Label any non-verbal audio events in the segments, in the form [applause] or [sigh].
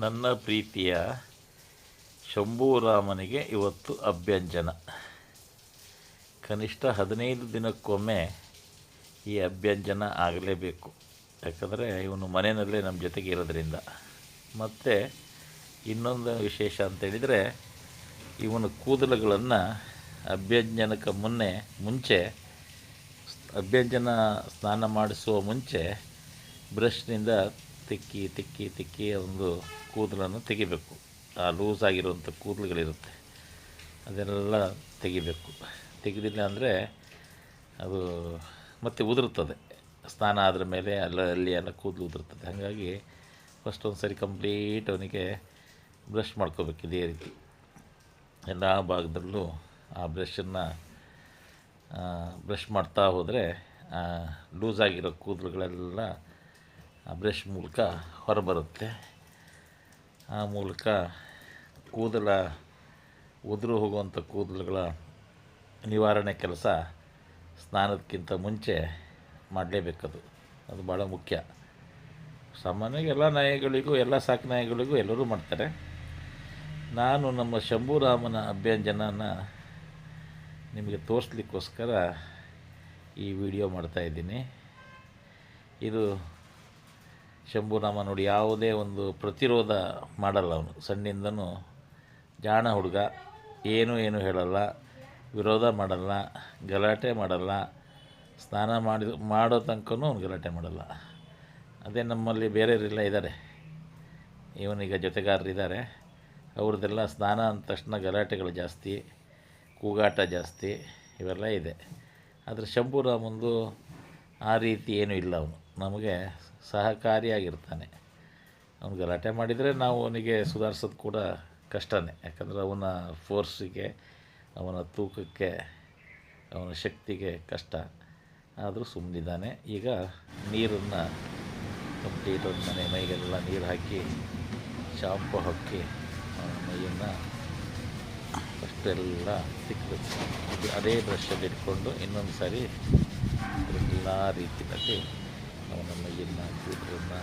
ನನ್ನ ಪ್ರೀತಿಯ ಶಂಭುರಾಮನಿಗೆ ಇವತ್ತು ಅಭ್ಯಂಜನ. ಕನಿಷ್ಠ ಹದಿನೈದು ದಿನಕ್ಕೊಮ್ಮೆ ಈ ಅಭ್ಯಂಜನ ಆಗಲೇಬೇಕು. ಯಾಕಂದರೆ ಇವನು ಮನೆಯಲ್ಲೇ ನಮ್ಮ ಜೊತೆಗೆ ಇರೋದ್ರಿಂದ. ಮತ್ತು ಇನ್ನೊಂದು ವಿಶೇಷ ಅಂತೇಳಿದರೆ ಇವನ ಕೂದಲುಗಳನ್ನು ಅಭ್ಯಂಜನಕ್ಕೆ ಮುನ್ನೆ, ಮುಂಚೆ, ಅಭ್ಯಂಜನ ಸ್ನಾನ ಮಾಡಿಸುವ ಮುಂಚೆ ಬ್ರಷ್ನಿಂದ ತಿಕ್ಕಿ ತಿಕ್ಕಿ ತಿಕ್ಕಿ ಒಂದು ಕೂದಲನ್ನು ತೆಗಿಬೇಕು. ಆ ಲೂಸ್ ಆಗಿರುವಂಥ ಕೂದಲುಗಳಿರುತ್ತೆ. ಅದೆಲ್ಲ ತೆಗಿಬೇಕು. ತೆಗೆದಿಲ್ಲ ಅಂದರೆ ಅದು ಮತ್ತೆ ಉದುರುತ್ತದೆ. ಸ್ನಾನ ಆದ್ರ ಮೇಲೆ ಅಲ್ಲ, ಅಲ್ಲಿ ಎಲ್ಲ ಕೂದಲು ಉದುರುತ್ತದೆ. ಹಾಗಾಗಿ ಫಸ್ಟ್ ಒಂದು ಸರಿ ಕಂಪ್ಲೀಟ್ ಅವನಿಗೆ ಬ್ರಷ್ ಮಾಡ್ಕೋಬೇಕು ಇದೇ ರೀತಿ. ಎಲ್ಲ ಭಾಗದಲ್ಲೂ ಆ ಬ್ರಷನ್ನು ಬ್ರಷ್ ಮಾಡ್ತಾ ಹೋದರೆ ಲೂಸ್ ಆಗಿರೋ ಕೂದಲುಗಳೆಲ್ಲ ಬ್ರಷ್ ಮೂಲಕ ಹೊರಬರುತ್ತೆ. ಆ ಮೂಲಕ ಕೂದಲ ಉದುರು ಹೋಗುವಂಥ ಕೂದಲುಗಳ ನಿವಾರಣೆ ಕೆಲಸ ಸ್ನಾನಕ್ಕಿಂತ ಮುಂಚೆ ಮಾಡಲೇಬೇಕದು. ಅದು ಭಾಳ ಮುಖ್ಯ. ಸಾಮಾನ್ಯವಾಗಿ ಎಲ್ಲ ನಾಯಿಗಳಿಗೂ, ಎಲ್ಲ ಸಾಕು ನಾಯಿಗಳಿಗೂ ಎಲ್ಲರೂ ಮಾಡ್ತಾರೆ. ನಾನು ನಮ್ಮ ಶಂಭುರಾಮನ ಅಭ್ಯಂಜನನ ನಿಮಗೆ ತೋರಿಸ್ಲಿಕ್ಕೋಸ್ಕರ ಈ ವಿಡಿಯೋ ಮಾಡ್ತಾಯಿದ್ದೀನಿ ಇದು ಶಂಭುರಾಮ ನೋಡಿ ಯಾವುದೇ ಒಂದು ಪ್ರತಿರೋಧ ಮಾಡಲ್ಲ ಅವನು. ಸಣ್ಣಿಂದನೂ, ಜಾಣ ಹುಡುಗ, ಏನೂ ಏನು ಹೇಳಲ್ಲ, ವಿರೋಧ ಮಾಡಲ್ಲ, ಗಲಾಟೆ ಮಾಡಲ್ಲ, ಸ್ನಾನ ಮಾಡಿ, ಮಾಡೋ ತನಕನೂ ಅವ್ನು ಗಲಾಟೆ ಮಾಡಲ್ಲ. ಅದೇ ನಮ್ಮಲ್ಲಿ ಬೇರೆಯವರೆಲ್ಲ ಇದ್ದಾರೆ. ಇವನೀಗ ಜೊತೆಗಾರರಿದ್ದಾರೆ ಅವ್ರದ್ದೆಲ್ಲ ಸ್ನಾನ ಅಂದ ತಕ್ಷಣ ಗಲಾಟೆಗಳು ಜಾಸ್ತಿ, ಕೂಗಾಟ ಜಾಸ್ತಿ, ಇವೆಲ್ಲ ಇದೆ. ಆದರೆ ಶಂಭುರಾಮಂದು ಆ ರೀತಿ ಏನೂ ಇಲ್ಲ ಅವನು. ನಮಗೆ ಸಹಕಾರಿಯಾಗಿರ್ತಾನೆ. ಅವನು ಗಲಾಟೆ ಮಾಡಿದರೆ ನಾವು ಅವನಿಗೆ ಸುಧಾರಿಸೋದು ಕೂಡ ಕಷ್ಟನೇ. ಯಾಕಂದರೆ ಅವನ ಫೋರ್ಸಿಗೆ, ಅವನ ತೂಕಕ್ಕೆ, ಅವನ ಶಕ್ತಿಗೆ ಕಷ್ಟ. ಆದರೂ ಸುಮ್ಮನಿದ್ದಾನೆ ಈಗ ನೀರನ್ನು ಕಂಪ್ಲೀಟ್ ಒಂದು ಮನೆ, ಮೈಗೆಲ್ಲ ನೀರು ಹಾಕಿ, ಶಾಂಪು ಹಾಕಿ ಅವನ ಮೈಯನ್ನು ಅಷ್ಟೆಲ್ಲ ಸಿಕ್ಕಬೇಕು ಅದೇ ಬ್ರಷಲ್ಲಿ ಇಟ್ಕೊಂಡು ಇನ್ನೊಂದು ಸಾರಿ ಎಲ್ಲ ರೀತಿಯಲ್ಲಿ ಅವನ ಮೈಯನ್ನು ಕೂದಲನ್ನು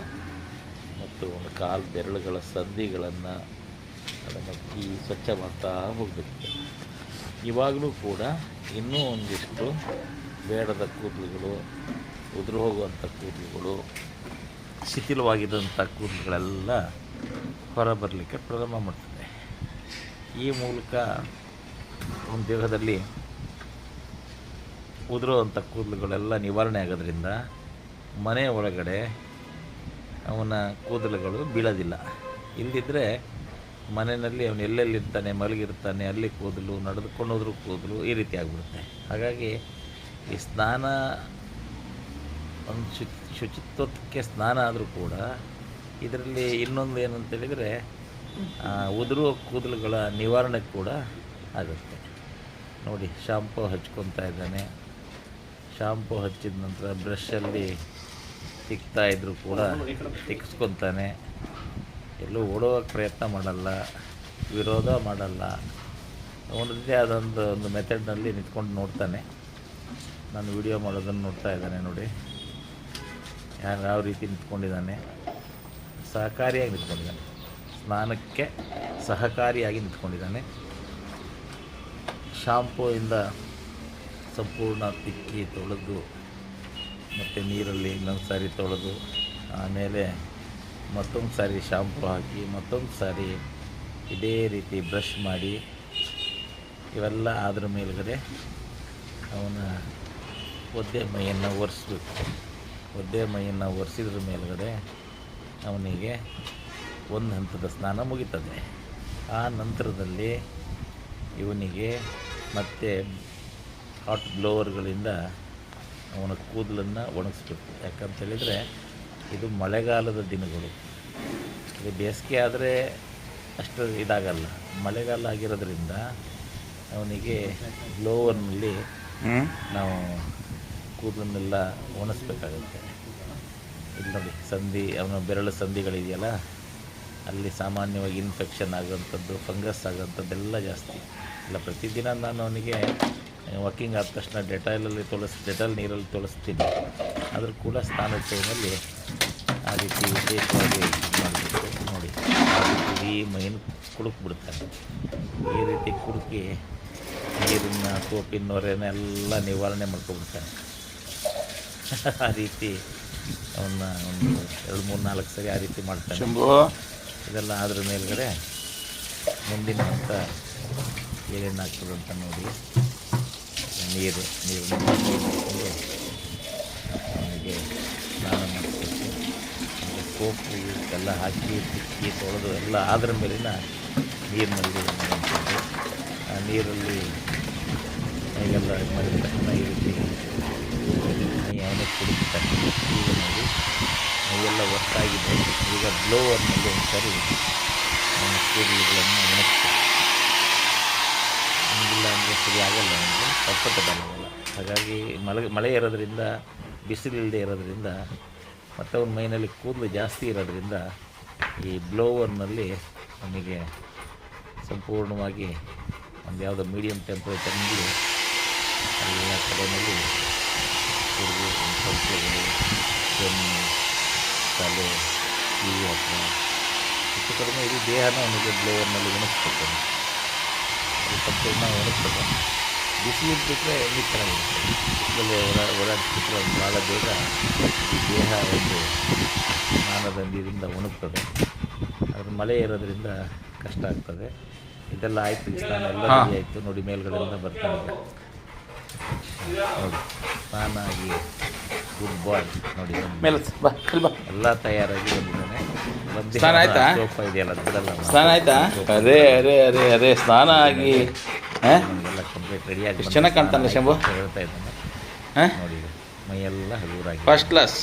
ಮತ್ತು ಅವನ ಕಾಲು ಬೆರಳುಗಳ ಸಂಧಿಗಳನ್ನು ಅದನ್ನು ಈ ಸ್ವಚ್ಛ ಮಾಡ್ತಾ ಹೋಗಬೇಕು. ಇವಾಗಲೂ ಕೂಡ ಇನ್ನೂ ಒಂದಿಷ್ಟು ಬೇಡದ ಕೂದಲುಗಳು, ಉದುರು ಹೋಗುವಂಥ ಕೂದಲುಗಳು ಶಿಥಿಲವಾಗಿದ್ದಂಥ ಕೂದಲುಗಳೆಲ್ಲ ಹೊರಬರಲಿಕ್ಕೆ ಪ್ರಾರಂಭ ಮಾಡ್ತದೆ. ಈ ಮೂಲಕ ಒಂದು ದೇಹದಲ್ಲಿ ಉದುರುವಂಥ ಕೂದಲುಗಳೆಲ್ಲ ನಿವಾರಣೆ ಆಗೋದ್ರಿಂದ ಮನೆ ಒಳಗಡೆ ಅವನ ಕೂದಲುಗಳು ಬೀಳೋದಿಲ್ಲ. ಇಲ್ಲದಿದ್ದರೆ ಮನೆಯಲ್ಲಿ ಅವನು ಎಲ್ಲೆಲ್ಲಿರ್ತಾನೆ, ಮಲಗಿರ್ತಾನೆ, ಅಲ್ಲಿ ಕೂದಲು, ನಡೆದುಕೊಂಡು ಹೋದ್ರೂ ಕೂದಲು ಈ ರೀತಿ ಆಗಿಬಿಡುತ್ತೆ. ಹಾಗಾಗಿ ಈ ಸ್ನಾನ, ಒಂದು ಶುಚಿತ್ವಕ್ಕೆ ಸ್ನಾನ ಆದರೂ ಕೂಡ ಇದರಲ್ಲಿ ಇನ್ನೊಂದು ಏನಂತ ಹೇಳಿದರೆ ಉದುರುವ ಕೂದಲುಗಳ ನಿವಾರಣೆ ಕೂಡ ಆಗುತ್ತೆ. ನೋಡಿ, ಶಾಂಪು ಹಚ್ಕೊತಾ ಇದ್ದಾನೆ. ಶಾಂಪು ಹಚ್ಚಿದ ನಂತರ ಬ್ರಷಲ್ಲಿ ತಿಕ್ತಾ ಇದ್ದರೂ ಕೂಡ ತಿಕ್ಸ್ಕೊತಾನೆ. ಎಲ್ಲೂ ಓಡೋಕ್ಕೆ ಪ್ರಯತ್ನ ಮಾಡಲ್ಲ, ವಿರೋಧ ಮಾಡಲ್ಲ. ಅವನದ್ದೇ ಅದೊಂದು ಒಂದು ಮೆಥಡ್ನಲ್ಲಿ ನಿಂತ್ಕೊಂಡು ನೋಡ್ತಾನೆ. ನಾನು ವಿಡಿಯೋ ಮಾಡೋದನ್ನು ನೋಡ್ತಾ ಇದ್ದಾನೆ ನೋಡಿ. ಯಾರು ಯಾವ ರೀತಿ ನಿಂತ್ಕೊಂಡಿದ್ದಾನೆ. ಸಹಕಾರಿಯಾಗಿ ನಿಂತ್ಕೊಂಡಿದ್ದಾನೆ. ಸ್ನಾನಕ್ಕೆ ಸಹಕಾರಿಯಾಗಿ ನಿಂತ್ಕೊಂಡಿದ್ದಾನೆ. ಶಾಂಪೂಯಿಂದ ಸಂಪೂರ್ಣ ತಿಕ್ಕಿ ತೊಳೆದು ಮತ್ತು ನೀರಲ್ಲಿ ಇನ್ನೊಂದು ಸಾರಿ ತೊಳೆದು, ಆಮೇಲೆ ಮತ್ತೊಂದು ಸಾರಿ ಶಾಂಪು ಹಾಕಿ, ಮತ್ತೊಂದು ಸಾರಿ ಇದೇ ರೀತಿ ಬ್ರಷ್ ಮಾಡಿ, ಇವೆಲ್ಲ ಅದ್ರ ಮೇಲುಗಡೆ ಅವನ ಒದ್ದೆ ಮೈಯನ್ನು ಒರೆಸ್ಬೇಕು. ಒದ್ದೆ ಮೈಯನ್ನು ಒರೆಸಿದ್ರ ಮೇಲುಗಡೆ ಅವನಿಗೆ ಒಂದು ಹಂತದ ಸ್ನಾನ ಮುಗೀತದೆ. ಆ ನಂತರದಲ್ಲಿ ಇವನಿಗೆ ಮತ್ತೆ ಹಾಟ್ ಬ್ಲೋವರ್ಗಳಿಂದ ಅವನ ಕೂದಲನ್ನು ಒಣಗಿಸ್ಬೇಕು. ಯಾಕಂತೇಳಿದರೆ ಇದು ಮಳೆಗಾಲದ ದಿನಗಳು. ಇದು ಬೇಸಿಗೆ ಆದರೆ ಅಷ್ಟು ಇದಾಗಲ್ಲ. ಮಳೆಗಾಲ ಆಗಿರೋದ್ರಿಂದ ಅವನಿಗೆ ಬ್ಲೋವರ್ನಲ್ಲಿ ನಾವು ಕೂದಲನ್ನೆಲ್ಲ ಒಣಗಿಸ್ಬೇಕಾಗುತ್ತೆ ಇಲ್ಲಿ ನೋಡಿ ಸಂಧಿ ಅವನ ಬೆರಳು ಸಂಧಿಗಳಿದೆಯಲ್ಲ ಅಲ್ಲಿ ಸಾಮಾನ್ಯವಾಗಿ ಇನ್ಫೆಕ್ಷನ್ ಆಗೋಂಥದ್ದು ಫಂಗಸ್ ಆಗೋಂಥದ್ದೆಲ್ಲ ಜಾಸ್ತಿ. ಇಲ್ಲ ಪ್ರತಿದಿನ ನಾನು ಅವನಿಗೆ ವಾಕಿಂಗ್ ಆದ ತಕ್ಷಣ ಡೆಟಾಲಲ್ಲಿ ತೊಳಸ್ ಡೆಟಾಲ್ ನೀರಲ್ಲಿ ತೊಳಸ್ತೀನಿ. ಆದರೂ ಕೂಡ ಸ್ನಾನದ ಟೈಮಲ್ಲಿ ಆ ರೀತಿ ವಿಶೇಷವಾಗಿ ಮಾಡಬೇಕು. ನೋಡಿ ಆ ಮೈನ್ ಕುಡುಕ್ ಕುಡುಕ್ಬಿಡ್ತಾರೆ. ಈ ರೀತಿ ಕುಡುಕಿ ನೀರಿನ ಸೋಪಿನ ನೊರೆನೆಲ್ಲ ನಿವಾರಣೆ ಮಾಡ್ಕೊಬಿಡ್ತಾನೆ [laughs] ಆ ರೀತಿ ಅವನ್ನ ಒಂದು ಎರಡು ಮೂರು ನಾಲ್ಕು ಸರಿ ಆ ರೀತಿ ಮಾಡ್ತಾನೆ ಇದೆಲ್ಲ ಅದ್ರ ಮೇಲ್ಗಡೆ ಮುಂದಿನ ಹಂತ ಏನೇನು ಆಗ್ತದೆ ಅಂತ ನೋಡಿ. ನೀರು ನೀರು ಅವನಿಗೆ ಸ್ನಾನ ಮಾಡಿಸ್ಬೇಕು ಆಮೇಲೆ ಸೋಪು ಎಲ್ಲ ಹಾಕಿ ತಿಕ್ಕಿ ತೊಳೆದು ಎಲ್ಲ ಆದ್ರ ಮೇಲಿನ ನೀರಿನಲ್ಲಿ ಆ ನೀರಲ್ಲಿ ಹೇಗೆಲ್ಲ ಮಾಡಿದ ತಕ್ಷಣ ಈ ರೀತಿ ಅವನೇ ಕುಡಿಸ್ತಾನೆ ಈಗ ನೋಡಿ, ಮೈಯೆಲ್ಲ ಒಟ್ಟಾಗಿದೆ ಈಗ ಬ್ಲೋವರ್ನಲ್ಲಿ ಒಂದು ಸರಿ ಕೂದಲುಗಳನ್ನು ಒಣಗಿಸ್ಬೇಕು ಅಂದರೆ ಸರಿ ಆಗಲ್ಲ ನನಗೆ ಕಂಫರ್ಟಬಲ್ ಆಗಲ್ಲ. ಹಾಗಾಗಿ ಮಳೆ ಮಳೆ ಇರೋದ್ರಿಂದ ಬಿಸಿಲಿಲ್ಲದೆ ಇರೋದ್ರಿಂದ, ಮತ್ತು ಅವ್ನ ಮೈನಲ್ಲಿ ಕೂದಲು ಜಾಸ್ತಿ ಇರೋದ್ರಿಂದ ಈ ಬ್ಲೋವರ್ನಲ್ಲಿ ನಮಗೆ ಸಂಪೂರ್ಣವಾಗಿ ಒಂದು ಯಾವುದೋ ಮೀಡಿಯಮ್ ಟೆಂಪ್ರೇಚರ್ನಲ್ಲಿ ಎಲ್ಲ ಕಡೆಯಲ್ಲಿ ಕೂದಲು ಸಂಸ್ಥೆಗಳು ಬೆನ್ನು ತಲೆ ಕಿವಿ ಹತ್ರ ಹೆಚ್ಚು ಕಡಿಮೆ ಇಡೀ ದೇಹನ ಅವನಿಗೆ ಬ್ಲೋವರ್ನಲ್ಲಿ ಒಣಗಿಸ್ಬೇಕು ಅದು ಸಂಪೂರ್ಣ ಒಣಗ್ತದೆ ಬಿಸಿಲು ಬಿಟ್ಟರೆ ಎಣ್ಣೆ ಚೆನ್ನಾಗಿರುತ್ತೆ. ಬಿಸಿಲಲ್ಲಿ ಓಡಾ ಓಡಾಡಿಸ್ಬಿಟ್ರೆ ಅದು ಭಾಳ ಬೇಗ ಈ ದೇಹ ಒಂದು ಸ್ನಾನದ ನೀರಿಂದ ಒಣಗ್ತದೆ. ಅದು ಮಳೆ ಇರೋದ್ರಿಂದ ಕಷ್ಟ ಆಗ್ತದೆ. ಇದೆಲ್ಲ ಆಯಿತು ಸ್ನಾನ ಎಲ್ಲ ಆಯಿತು. ನೋಡಿ ಮೇಲ್ಗಡೆಯಿಂದ ಇದೆ. ನೋಡಿ ಸ್ನಾನ ಆಗಿ ಗುಡ್ ಬಾಯ್. ನೋಡಿ ಎಲ್ಲ ತಯಾರಾಗಿ ಬಂದಿದ್ದಾನೆ. ಬಂದು ಸ್ನಾನ ಆಯ್ತಾ? ಅದು ಸ್ನಾನ ಆಯ್ತಾ? ಅರೇ ಅರೇ ಅರೇ ಅರೇ ಸ್ನಾನ ಆಗಿ ಎಷ್ಟು ಚೆನ್ನಾಗಿ ಕಾಣ್ತಾನೆ ಶಂಭು? ಹಾಂ? First class